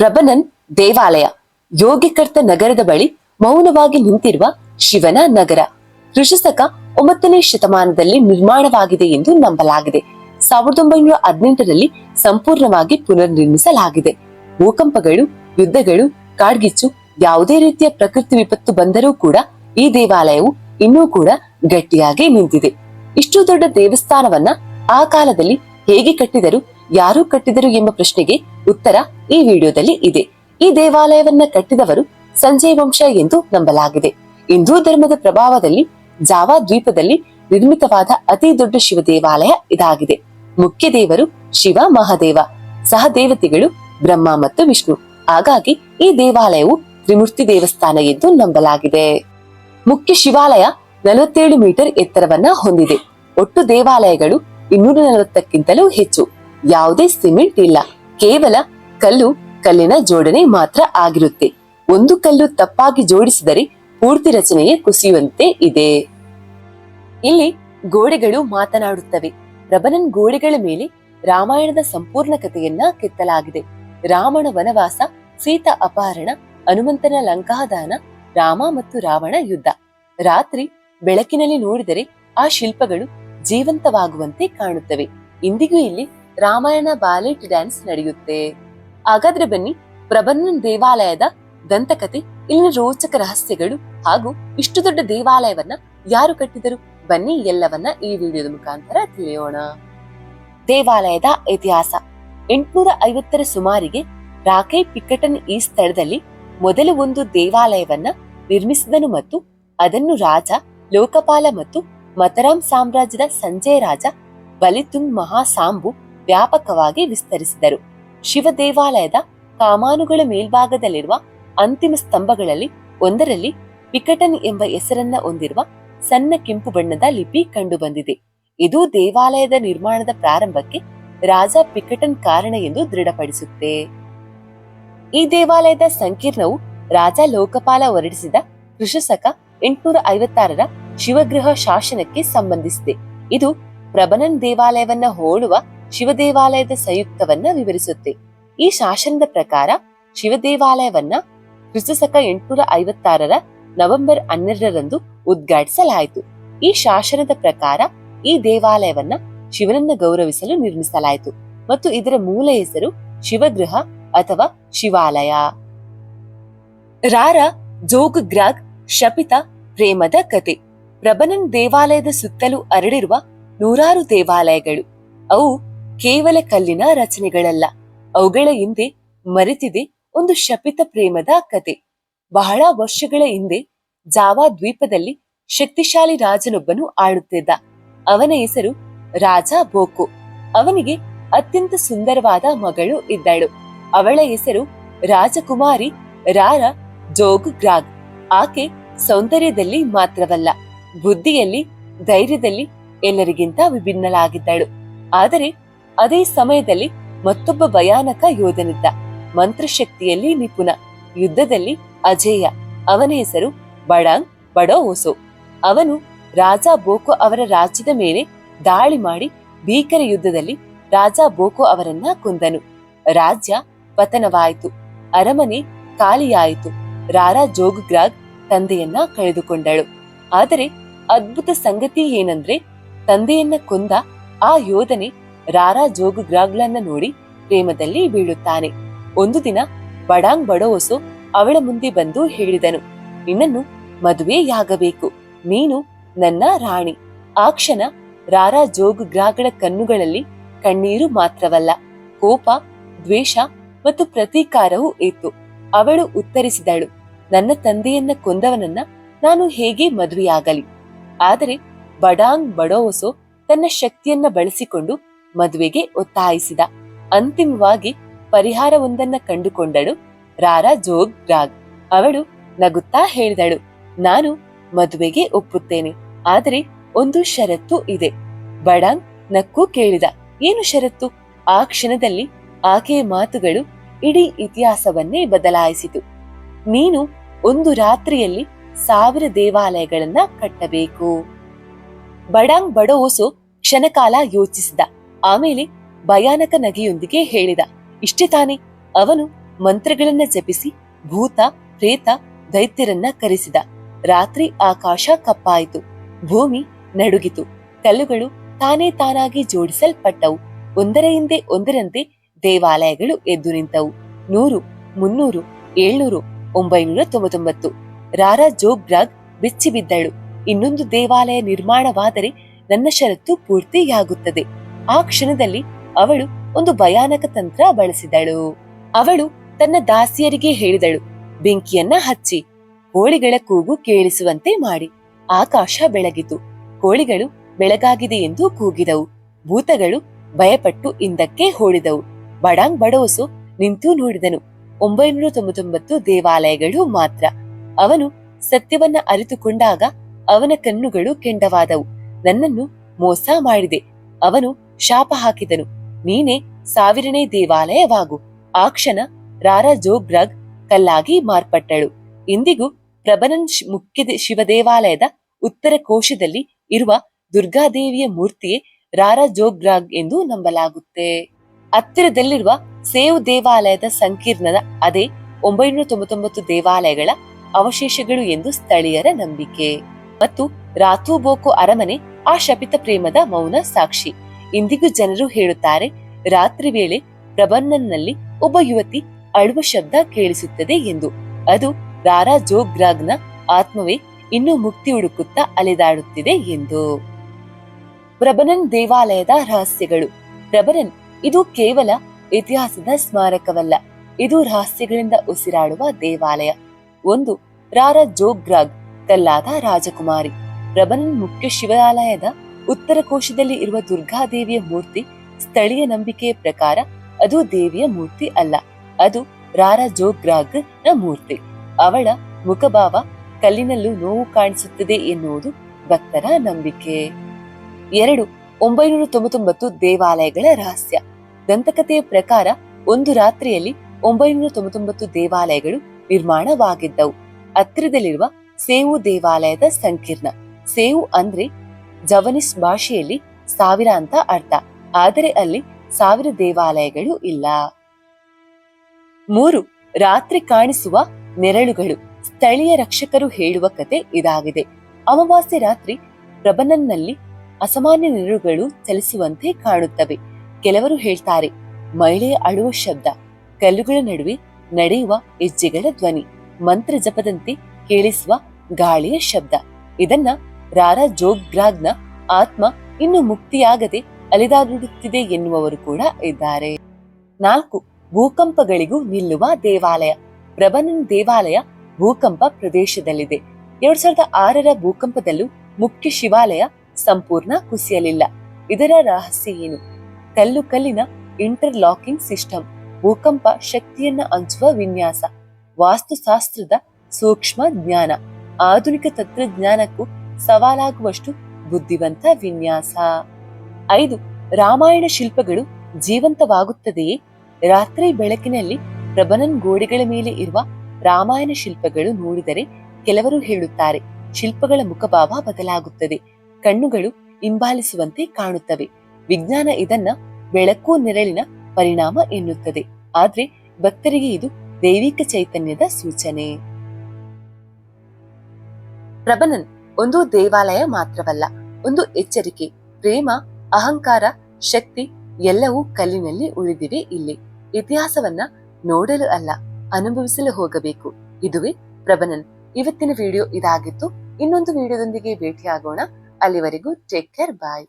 ಪ್ರಬನನ್ ದೇವಾಲಯ. ಯೋಗಿಕರ್ತ ನಗರದ ಬಳಿ ಮೌನವಾಗಿ ನಿಂತಿರುವ ಶಿವನ ನಗರ. ಕೃಷಿಸಕ ಒಂಬತ್ತನೇ ಶತಮಾನದಲ್ಲಿ ನಿರ್ಮಾಣವಾಗಿದೆ ಎಂದು ನಂಬಲಾಗಿದೆ. ಸಾವಿರದ ಒಂಬೈನೂರ ಹದಿನೆಂಟರಲ್ಲಿ ಸಂಪೂರ್ಣವಾಗಿ ಪುನರ್ ನಿರ್ಮಿಸಲಾಗಿದೆ ಭೂಕಂಪಗಳು, ಯುದ್ಧಗಳು, ಕಾಡ್ಗಿಚ್ಚು, ಯಾವುದೇ ರೀತಿಯ ಪ್ರಕೃತಿ ವಿಪತ್ತು ಬಂದರೂ ಕೂಡ ಈ ದೇವಾಲಯವು ಇನ್ನೂ ಕೂಡ ಗಟ್ಟಿಯಾಗಿ ನಿಂತಿದೆ. ಇಷ್ಟು ದೊಡ್ಡ ದೇವಸ್ಥಾನವನ್ನ ಆ ಕಾಲದಲ್ಲಿ ಹೇಗೆ ಕಟ್ಟಿದರು? ಯಾರು ಕಟ್ಟಿದರು ಎಂಬ ಪ್ರಶ್ನೆಗೆ ಉತ್ತರ ಈ ವಿಡಿಯೋದಲ್ಲಿ ಇದೆ. ಈ ದೇವಾಲಯವನ್ನ ಕಟ್ಟಿದವರು ಸಂಜಯ್ ವಂಶ ಎಂದು ನಂಬಲಾಗಿದೆ. ಹಿಂದೂ ಧರ್ಮದ ಪ್ರಭಾವದಲ್ಲಿ, ಜಾವಾ ದ್ವೀಪದಲ್ಲಿ ನಿರ್ಮಿತವಾದ ಅತಿ ದೊಡ್ಡ ಶಿವ ದೇವಾಲಯ ಇದಾಗಿದೆ. ಮುಖ್ಯ ದೇವರು ಶಿವ ಮಹಾದೇವ, ಸಹ ದೇವತೆಗಳು ಬ್ರಹ್ಮ ಮತ್ತು ವಿಷ್ಣು. ಹಾಗಾಗಿ ಈ ದೇವಾಲಯವು ತ್ರಿಮೂರ್ತಿ ದೇವಸ್ಥಾನ ಎಂದು ನಂಬಲಾಗಿದೆ. ಮುಖ್ಯ ಶಿವಾಲಯ ನಲವತ್ತೇಳು ಮೀಟರ್ ಎತ್ತರವನ್ನ ಹೊಂದಿದೆ. ಒಟ್ಟು ದೇವಾಲಯಗಳು ಇನ್ನೂರ ನಲವತ್ತಕ್ಕಿಂತಲೂ ಹೆಚ್ಚು. ಯಾವುದೇ ಸಿಮೆಂಟ್ ಇಲ್ಲ. ಕೇವಲ ಕಲ್ಲು, ಕಲ್ಲಿನ ಜೋಡಣೆ ಮಾತ್ರ ಆಗಿರುತ್ತೆ. ಒಂದು ಕಲ್ಲು ತಪ್ಪಾಗಿ ಜೋಡಿಸಿದರೆ ಪೂರ್ತಿ ರಚನೆಯೇ ಕುಸಿಯುವಂತೆ ಇದೆ. ಇಲ್ಲಿ ಗೋಡೆಗಳು ಮಾತನಾಡುತ್ತವೆ. ರಬನನ್ ಗೋಡೆಗಳ ಮೇಲೆ ರಾಮಾಯಣದ ಸಂಪೂರ್ಣ ಕಥೆಯನ್ನ ಕೆತ್ತಲಾಗಿದೆ. ರಾಮನ ವನವಾಸ, ಸೀತಾ ಅಪಹರಣ, ಹನುಮಂತನ ಲಂಕಾದಾನ, ರಾಮ ಮತ್ತು ರಾವಣ ಯುದ್ಧ. ರಾತ್ರಿ ಬೆಳಕಿನಲ್ಲಿ ನೋಡಿದರೆ ಆ ಶಿಲ್ಪಗಳು ಜೀವಂತವಾಗುವಂತೆ ಕಾಣುತ್ತವೆ. ಇಂದಿಗೂ ಇಲ್ಲಿ ರಾಮಾಯಣ ಬ್ಯಾಲೆಟ್ ಡ್ಯಾನ್ಸ್ ನಡೆಯುತ್ತೆ. ಹಾಗಾದ್ರೆ ಬನ್ನಿ, ಪ್ರಬಂಧನ್ ದೇವಾಲಯದ ದಂತಕತೆ, ಇಲ್ಲಿನ ರೋಚಕ ರಹಸ್ಯಗಳು ಹಾಗೂ ಇಷ್ಟು ದೊಡ್ಡ ದೇವಾಲಯವನ್ನ ಯಾರು ಕಟ್ಟಿದರು ಬನ್ನಿ, ಎಲ್ಲವನ್ನ ಈ ವಿಡಿಯೋದ ಮುಖಾಂತರ ತಿಳಿಯೋಣ. ದೇವಾಲಯದ ಇತಿಹಾಸ. ಎಂಟುನೂರ ಐವತ್ತರ ಸುಮಾರಿಗೆ ರಾಕೈ ಪಿಕ್ಕಟನ್ ಈ ಸ್ಥಳದಲ್ಲಿ ಮೊದಲು ಒಂದು ದೇವಾಲಯವನ್ನ ನಿರ್ಮಿಸಿದನು ಮತ್ತು ಅದನ್ನು ರಾಜ ಲೋಕಪಾಲ ಮತ್ತು ಮತರಾಮ್ ಸಾಮ್ರಾಜ್ಯದ ಸಂಜಯ ರಾಜ ಬಲಿತುಂಗ್ ಮಹಾಸಾಂಬು ವ್ಯಾಪಕವಾಗಿ ವಿಸ್ತರಿಸಿದರು. ಶಿವ ದೇವಾಲಯದ ಕಾಮಾನುಗಳ ಮೇಲ್ಭಾಗದಲ್ಲಿರುವ ಅಂತಿಮ ಸ್ತಂಭಗಳಲ್ಲಿ ಒಂದರಲ್ಲಿ ಪಿಕಟನ್ ಎಂಬ ಹೆಸರನ್ನ ಹೊಂದಿರುವ ಸಣ್ಣ ಕೆಂಪು ಬಣ್ಣದ ಲಿಪಿ ಕಂಡುಬಂದಿದೆ. ಇದು ದೇವಾಲಯದ ನಿರ್ಮಾಣದ ಪ್ರಾರಂಭಕ್ಕೆ ರಾಜ ಪಿಕಟನ್ ಕಾರಣ ಎಂದು ದೃಢಪಡಿಸುತ್ತೆ. ಈ ದೇವಾಲಯದ ಸಂಕೀರ್ಣವು ರಾಜ ಲೋಕಪಾಲ ಹೊರಡಿಸಿದ ಕೃಷಸಕ ಎಂಟುನೂರ ಐವತ್ತಾರರ ಶಿವಗೃಹ ಶಾಸನಕ್ಕೆ ಸಂಬಂಧಿಸಿದೆ. ಇದು ಪ್ರಬನನ್ ದೇವಾಲಯವನ್ನ ಹೋಲುವ ಶಿವ ದೇವಾಲಯದ ಸಂಯುಕ್ತವನ್ನ ವಿವರಿಸುತ್ತೆ. ಈ ಶಾಸನದ ಪ್ರಕಾರ ಶಿವ ದೇವಾಲಯವನ್ನ ಕ್ರಿಸ್ತಶಕ ಎಂಟುನೂರ ಐವತ್ತಾರರ ನವೆಂಬರ್ ಹನ್ನೆರಡರಂದು ಉದ್ಘಾಟಿಸಲಾಯಿತು. ಈ ಶಾಸನದ ಪ್ರಕಾರ ಈ ದೇವಾಲಯವನ್ನ ಶಿವನನ್ನ ಗೌರವಿಸಲು ನಿರ್ಮಿಸಲಾಯಿತು ಮತ್ತು ಇದರ ಮೂಲ ಹೆಸರು ಶಿವಗೃಹ ಅಥವಾ ಶಿವಾಲಯ. ರಾರ ಜೋಗ್ ಗ್ರಾಗ್ ಶಪಿತ ಪ್ರೇಮದ ಕತೆ. ಪ್ರಬನನ್ ದೇವಾಲಯದ ಸುತ್ತಲೂ ಅರಡಿರುವ ನೂರಾರು ದೇವಾಲಯಗಳು. ಅವು ಕೇವಲ ಕಲ್ಲಿನ ರಚನೆಗಳಲ್ಲ. ಅವುಗಳ ಹಿಂದೆ ಮರೆತಿದೆ ಒಂದು ಶಪಿತ ಪ್ರೇಮದ ಕತೆ. ಬಹಳ ವರ್ಷಗಳ ಹಿಂದೆ ಜಾವಾ ದ್ವೀಪದಲ್ಲಿ ಶಕ್ತಿಶಾಲಿ ರಾಜನೊಬ್ಬನು ಆಳುತ್ತಿದ್ದ. ಅವನ ಹೆಸರು ರಾಜ ಬೋಕೋ. ಅವನಿಗೆ ಅತ್ಯಂತ ಸುಂದರವಾದ ಮಗಳು ಇದ್ದಳು. ಅವಳ ಹೆಸರು ರಾಜಕುಮಾರಿ ರಾರ ಜೋಗ್ ಗ್ರಾಗ್ ಆಕೆ ಸೌಂದರ್ಯದಲ್ಲಿ ಮಾತ್ರವಲ್ಲ, ಬುದ್ಧಿಯಲ್ಲಿ, ಧೈರ್ಯದಲ್ಲಿ ಎಲ್ಲರಿಗಿಂತ ವಿಭಿನ್ನಲಾಗಿದ್ದಳು ಆದರೆ ಅದೇ ಸಮಯದಲ್ಲಿ ಮತ್ತೊಬ್ಬ ಭಯಾನಕ ಯೋಧನಿದ್ದ. ಮಂತ್ರಶಕ್ತಿಯಲ್ಲಿ ನಿಪುಣ. ಯುದ್ಧದಲ್ಲಿ ಅಜೇಯ. ಅವನ ಹೆಸರು ಬಡಾಂಗ್ ಬಡೋ ಓಸೋ ಅವನು ರಾಜ ಬೋಕೋ ಅವರ ರಾಜ್ಯದ ಮೇಲೆ ದಾಳಿ ಮಾಡಿ ಭೀಕರ ಯುದ್ಧದಲ್ಲಿ ರಾಜ ಬೋಕೋ ಅವರನ್ನ ಕೊಂದನು. ರಾಜ್ಯ ಪತನವಾಯಿತು. ಅರಮನೆ ಖಾಲಿಯಾಯಿತು. ರಾರಾ ಜೋಗ್ರಾಗ್ ತಂದೆಯನ್ನ ಕಳೆದುಕೊಂಡಳು. ಆದರೆ ಅದ್ಭುತ ಸಂಗತಿ ಏನಂದ್ರೆ ತಂದೆಯನ್ನ ಕೊಂದ ಆ ಯೋಧನೆ ರಾರಾ ಜೋಗ್ಗ್ರಾಗ್ಲನ್ನ ನೋಡಿ ಪ್ರೇಮದಲ್ಲಿ ಬೀಳುತ್ತಾನೆ. ಒಂದು ದಿನ ಬಡಾಂಗ್ ಬಡೋಸು ಅವಳ ಮುಂದೆ ಬಂದು ಹೇಳಿದನು, ನಿನ್ನನ್ನು ಮದುವೆಯಾಗಬೇಕು ನೀನು ನನ್ನ ರಾಣಿ. ಆ ಕ್ಷಣ ರಾರಾ ಜೋಗ್ ಗ್ರಾಗಳ ಕಣ್ಣುಗಳಲ್ಲಿ ಕಣ್ಣೀರು ಮಾತ್ರವಲ್ಲ, ಕೋಪ, ದ್ವೇಷ ಮತ್ತು ಪ್ರತೀಕಾರವೂ ಇತ್ತು. ಅವಳು ಉತ್ತರಿಸಿದಳು, ನನ್ನ ತಂದೆಯನ್ನ ಕೊಂದವನನ್ನ ನಾನು ಹೇಗೆ ಮದುವೆಯಾಗಲಿ? ಆದರೆ ಬಡಾಂಗ್ ಬಡೋಸೋ ತನ್ನ ಶಕ್ತಿಯನ್ನ ಬಳಸಿಕೊಂಡು ಮದುವೆಗೆ ಒತ್ತಾಯಿಸಿದ. ಅಂತಿಮವಾಗಿ ಪರಿಹಾರವೊಂದನ್ನ ಕಂಡುಕೊಂಡಳು ರಾರಾ ಜೋಗ್ ರಾಗ್ ಅವಳು ನಗುತ್ತಾ ಹೇಳಿದಳು, ನಾನು ಮದುವೆಗೆ ಒಪ್ಪುತ್ತೇನೆ, ಆದರೆ ಒಂದು ಷರತ್ತು ಇದೆ. ಬಡಾಂಗ್ ನಕ್ಕು ಕೇಳಿದ, ಏನು ಷರತ್ತು? ಆ ಕ್ಷಣದಲ್ಲಿ ಆಕೆಯ ಮಾತುಗಳು ಇಡೀ ಇತಿಹಾಸವನ್ನೇ ಬದಲಾಯಿಸಿತು. ನೀನು ಒಂದು ರಾತ್ರಿಯಲ್ಲಿ ಸಾವಿರ ದೇವಾಲಯಗಳನ್ನ ಕಟ್ಟಬೇಕು. ಬಡಾಂಗ್ ಬಡೋಸು ಕ್ಷಣಕಾಲ ಯೋಚಿಸಿದ ಆಮೇಲೆ ಭಯಾನಕ ನಗೆಯೊಂದಿಗೆ ಹೇಳಿದ, ಇಷ್ಟೇ ತಾನೆ, ಅವನು ಮಂತ್ರಗಳನ್ನ ಜಪಿಸಿ, ಭೂತ, ಪ್ರೇತ, ದೈತ್ಯರನ್ನ ಕರೆಸಿದ. ರಾತ್ರಿ ಆಕಾಶ ಕಪ್ಪಾಯಿತು, ಭೂಮಿ ನಡುಗಿತು, ಕಲ್ಲುಗಳು ತಾನೇ ತಾನಾಗಿ ಜೋಡಿಸಲ್ಪಟ್ಟವು. ಒಂದರ ಹಿಂದೆ ಒಂದರಂತೆ ದೇವಾಲಯಗಳು ಎದ್ದು ನಿಂತವು. ನೂರು, ಮುನ್ನೂರು, ಏಳ್ನೂರು, ಒಂಬೈನೂರ ತೊಂಬತ್ತೊಂಬತ್ತು. ರಾರಾ ಜೋಗ್ರಾಗ್ ಬಿಚ್ಚಿಬಿದ್ದಳು. ಇನ್ನೊಂದು ದೇವಾಲಯ ನಿರ್ಮಾಣವಾದರೆ ನನ್ನ ಷರತ್ತು ಪೂರ್ತಿಯಾಗುತ್ತದೆ. ಆ ಕ್ಷಣದಲ್ಲಿ ಅವಳು ಒಂದು ಭಯಾನಕ ತಂತ್ರ ಬಳಸಿದಳು. ಅವಳು ತನ್ನ ದಾಸಿಯರಿಗೆ ಹೇಳಿದಳು, ಬೆಂಕಿಯನ್ನ ಹಚ್ಚಿ, ಕೋಳಿಗಳ ಕೂಗು ಕೇಳಿಸುವಂತೆ ಮಾಡಿ. ಆಕಾಶ ಬೆಳಗಿತು, ಕೋಳಿಗಳು ಬೆಳಗಾಗಿದೆ ಎಂದು ಕೂಗಿದವು, ಭೂತಗಳು ಭಯಪಟ್ಟು ಹಿಂದಕ್ಕೆ ಓಡಿದವು. ಬಡಾಂಗ್ ಬಡೋಸು ನಿಂತು ನೋಡಿದನು ಒಂಬೈನೂರ ತೊಂಬತ್ತೊಂಬತ್ತು ದೇವಾಲಯಗಳು ಮಾತ್ರ. ಅವನು ಸತ್ಯವನ್ನ ಅರಿತುಕೊಂಡಾಗ ಅವನ ಕಣ್ಣುಗಳು ಕೆಂಡವಾದವು, ನನ್ನನ್ನು ಮೋಸ ಮಾಡಿದೆ. ಅವನು ಶಾಪ ಹಾಕಿದನು. ನೀನೇ ಸಾವಿರನೇ ದೇವಾಲಯವಾಗು. ಆ ಕ್ಷಣ ರಾರಾ ಜೋಗ್ರಾಗ್ ಕಲ್ಲಾಗಿ ಮಾರ್ಪಟ್ಟಳು. ಇಂದಿಗೂ ಪ್ರಬನನ್ ಮುಖ್ಯ ಶಿವ ದೇವಾಲಯದ ಉತ್ತರ ಕೋಶದಲ್ಲಿ ಇರುವ ದುರ್ಗಾದೇವಿಯ ಮೂರ್ತಿಯೇ ರಾರಾ ಜೋಗ್ರಾಗ್ ಎಂದು ನಂಬಲಾಗುತ್ತೆ. ಹತ್ತಿರದಲ್ಲಿರುವ ಸೇವ್ ದೇವಾಲಯದ ಸಂಕೀರ್ಣದ ಅದೇ ಒಂಬೈನೂರ ತೊಂಬತ್ತೊಂಬತ್ತು ದೇವಾಲಯಗಳ ಅವಶೇಷಗಳು ಎಂದು ಸ್ಥಳೀಯರ ನಂಬಿಕೆ. ಮತ್ತು ರಾತೂಬೋಕು ಅರಮನೆ ಆ ಶಪಿತ ಪ್ರೇಮದ ಮೌನ ಸಾಕ್ಷಿ. ಇಂದಿಗೂ ಜನರು ಹೇಳುತ್ತಾರೆ, ರಾತ್ರಿ ವೇಳೆ ಪ್ರಬನ್ನನ್ನಲ್ಲಿ ಒಬ್ಬ ಯುವತಿ ಅಳುವ ಶಬ್ದ ಕೇಳಿಸುತ್ತದೆ ಎಂದು. ಅದು ರಾರಾ ಜೋಗ್ರಾಗ್ನ ಆತ್ಮವೇ ಇನ್ನೂ ಮುಕ್ತಿ ಹುಡುಕುತ್ತಾ ಅಲೆದಾಡುತ್ತಿದೆ ಎಂದು. ಪ್ರಬನನ್ ದೇವಾಲಯದ ರಹಸ್ಯಗಳು. ಪ್ರಬನನ್, ಇದು ಕೇವಲ ಇತಿಹಾಸದ ಸ್ಮಾರಕವಲ್ಲ, ಇದು ರಹಸ್ಯಗಳಿಂದ ಉಸಿರಾಡುವ ದೇವಾಲಯ. ಒಂದು, ರಾರಾ ಜೋಗ್ರಾಗ್, ತಲ್ಲಾದ ರಾಜಕುಮಾರಿ. ಪ್ರಬನನ್ ಮುಖ್ಯ ಶಿವಾಲಯದ ಉತ್ತರ ಕೋಶದಲ್ಲಿ ಇರುವ ದುರ್ಗಾದೇವಿಯ ಮೂರ್ತಿ ಸ್ಥಳೀಯ ನಂಬಿಕೆಯ ಪ್ರಕಾರ ಅದು ದೇವಿಯ ಮೂರ್ತಿ ಅಲ್ಲ. ಅದು ರಾರಾ ಜೋಗ್ರಾಗ್ನ ಮೂರ್ತಿ. ಅವಳ ಮುಖಭಾವ ಕಲ್ಲಿನಲ್ಲೂ ನೋವು ಕಾಣಿಸುತ್ತದೆ ಎನ್ನುವುದು ಭಕ್ತರ ನಂಬಿಕೆ. ಎರಡು ಒಂಬೈನೂರ ತೊಂಬತ್ತೊಂಬತ್ತು ದೇವಾಲಯಗಳ ರಹಸ್ಯ. ದಂತಕಥೆಯ ಪ್ರಕಾರ ಒಂದು ರಾತ್ರಿಯಲ್ಲಿ ಒಂಬೈನೂರ ತೊಂಬತ್ತೊಂಬತ್ತು ದೇವಾಲಯಗಳು ನಿರ್ಮಾಣವಾಗಿದ್ದವು. ಹತ್ತಿರದಲ್ಲಿರುವ ಸೇವು ದೇವಾಲಯದ ಸಂಕೀರ್ಣ. ಸೇವು ಅಂದ್ರೆ ಜವನಿಸ್ ಭಾಷೆಯಲ್ಲಿ ಸಾವಿರ ಅಂತ ಅರ್ಥ. ಆದರೆ ಅಲ್ಲಿ ಸಾವಿರ ದೇವಾಲಯಗಳು ಇಲ್ಲ. ಮೂರು, ರಾತ್ರಿ ಕಾಣಿಸುವ ನೆರಳುಗಳು. ಸ್ಥಳೀಯ ರಕ್ಷಕರು ಹೇಳುವ ಕತೆ ಇದಾಗಿದೆ. ಅಮಾವಾಸ್ಯೆ ರಾತ್ರಿ ಪ್ರಬನನ್ನಲ್ಲಿ ಅಸಾಮಾನ್ಯ ನೆರಳುಗಳು ಚಲಿಸುವಂತೆ ಕಾಣುತ್ತವೆ. ಕೆಲವರು ಹೇಳ್ತಾರೆ ಮಹಿಳೆಯ ಅಳುವ ಶಬ್ದ. ಕಲ್ಲುಗಳ ನಡುವೆ ನಡೆಯುವ ಹೆಜ್ಜೆಗಳ ಧ್ವನಿ. ಮಂತ್ರ ಜಪದಂತೆ ಕೇಳಿಸುವ ಗಾಳಿಯ ಶಬ್ದ. ಇದನ್ನ ರಾರಾ ಜೋಗ್ರಾಗ್ನ ಆತ್ಮ ಇನ್ನು ಮುಕ್ತಿಯಾಗದೆ ಅಲೆದಾಡುತ್ತಿದೆ ಎನ್ನುವವರು ಕೂಡ ಇದ್ದಾರೆ. ನಾಲ್ಕು, ಭೂಕಂಪಗಳಿಗೂ ನಿಲ್ಲುವ ದೇವಾಲಯ. ಪ್ರಬನನ್ ದೇವಾಲಯ ಭೂಕಂಪ ಪ್ರದೇಶದಲ್ಲಿದೆ. ಎರಡ್ ಸಾವಿರದ ಆರರ ಭೂಕಂಪದಲ್ಲೂ ಮುಖ್ಯ ಶಿವಾಲಯ ಸಂಪೂರ್ಣ ಕುಸಿಯಲಿಲ್ಲ. ಇದರ ರಹಸ್ಯ ಏನು? ಕಲ್ಲು ಕಲ್ಲಿನ ಇಂಟರ್ಲಾಕಿಂಗ್ ಸಿಸ್ಟಮ್, ಭೂಕಂಪ ಶಕ್ತಿಯನ್ನ ಹಂಚುವ ವಿನ್ಯಾಸ, ವಾಸ್ತುಶಾಸ್ತ್ರದ ಸೂಕ್ಷ್ಮ ಜ್ಞಾನ, ಆಧುನಿಕ ತಂತ್ರಜ್ಞಾನಕ್ಕೂ ಸವಾಲಾಗುವಷ್ಟು ಬುದ್ಧಿವಂತ ವಿನ್ಯಾಸ. ಐದು, ರಾಮಾಯಣ ಶಿಲ್ಪಗಳು ಜೀವಂತವಾಗುತ್ತದೆಯೇ? ರಾತ್ರಿ ಬೆಳಕಿನಲ್ಲಿ ಪ್ರಬನನ್ ಗೋಡೆಗಳ ಮೇಲೆ ಇರುವ ರಾಮಾಯಣ ಶಿಲ್ಪಗಳು ನೋಡಿದರೆ ಕೆಲವರು ಹೇಳುತ್ತಾರೆ, ಶಿಲ್ಪಗಳ ಮುಖಭಾವ ಬದಲಾಗುತ್ತದೆ, ಕಣ್ಣುಗಳು ಹಿಂಬಾಲಿಸುವಂತೆ ಕಾಣುತ್ತವೆ, ವಿಜ್ಞಾನ ಇದನ್ನ ಬೆಳಕು ನೆರಳಿನ ಪರಿಣಾಮ ಎನ್ನುತ್ತದೆ, ಆದ್ರೆ ಭಕ್ತರಿಗೆ ಇದು ದೈವಿಕ ಚೈತನ್ಯದ ಸೂಚನೆ. ಪ್ರಬನನ್ ಒಂದು ದೇವಾಲಯ ಮಾತ್ರವಲ್ಲ, ಒಂದು ಎಚ್ಚರಿಕೆ, ಪ್ರೇಮ, ಅಹಂಕಾರ, ಶಕ್ತಿ ಎಲ್ಲವೂ ಕಲ್ಲಿನಲ್ಲಿ ಉಳಿದಿವೆ ಇಲ್ಲಿ. ಇತಿಹಾಸವನ್ನ ನೋಡಲು ಅಲ್ಲ, ಅನುಭವಿಸಲು ಹೋಗಬೇಕು. ಇದುವೇ ಪ್ರಬನನ್. ಇವತ್ತಿನ ವಿಡಿಯೋ ಇದಾಗಿತ್ತು. ಇನ್ನೊಂದು ವಿಡಿಯೋದೊಂದಿಗೆ ಭೇಟಿಯಾಗೋಣ. ಅಲ್ಲಿವರೆಗೂ ಟೇಕ್ ಕೇರ್ ಬಾಯ್